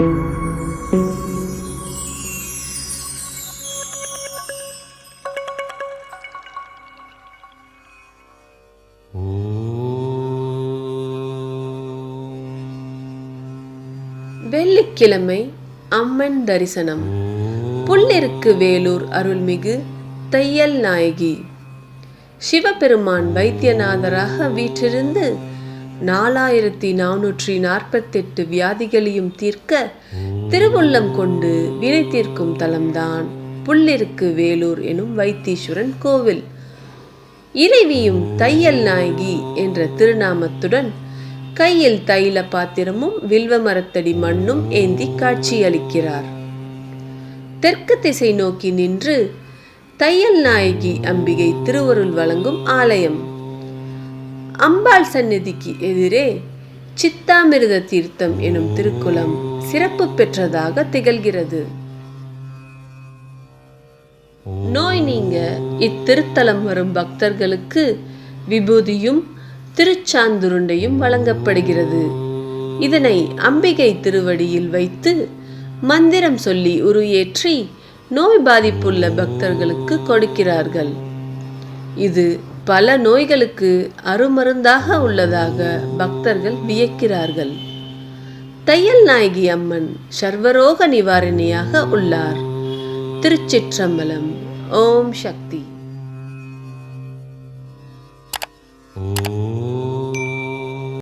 வெள்ளிக்கிழமை அம்மன் தரிசனம். புள்ளிருக்கு வேலூர் அருள்மிகு தையல் நாயகி. சிவபெருமான் வைத்தியநாதராக வீற்றிருந்து நாலாயிரத்தி நானூற்றி நாற்பத்தெட்டு வியாதிகளையும் தீர்க்க திருவுள்ளம் கொண்டு வினை தீர்க்கும் தலம்தான் புள்ளிருக்கு வேலூர் எனும் வைத்தீஸ்வரன் கோவில். இறைவியும் தையல் நாயகி என்ற திருநாமத்துடன் கையில் தைல பாத்திரமும் வில்வ மரத்தடி மண்ணும் ஏந்தி காட்சியளிக்கிறார் தெற்கு திசை நோக்கி நின்று தையல் நாயகி அம்பிகை திருவருள் வழங்கும் ஆலயம். அம்பாள் சந்நிதிக்கு எதிரே சித்தாமிர்த தீர்த்தம் எனும் திருக்குளம் சிறப்பு பெற்றதாக திகழ்கிறது. நோய் நீங்க இத்திருத்தலம் வரும் பக்தர்களுக்கு விபூதியும் திருச்சாந்துருண்டையும் வழங்கப்படுகிறது. இதனை அம்பிகை திருவடியில் வைத்து மந்திரம் சொல்லி உருயேற்றி நோய் பாதிப்புள்ள பக்தர்களுக்கு கொடுக்கிறார்கள். இது பல நோய்களுக்கு அருமருந்தாக உள்ளதாக பக்தர்கள் வியக்கிறார்கள். தையல் நாயகி அம்மன் சர்வரோக நிவாரணியாக உள்ளார். திருச்சிற்றம்பலம். ஓம் சக்தி. ஓ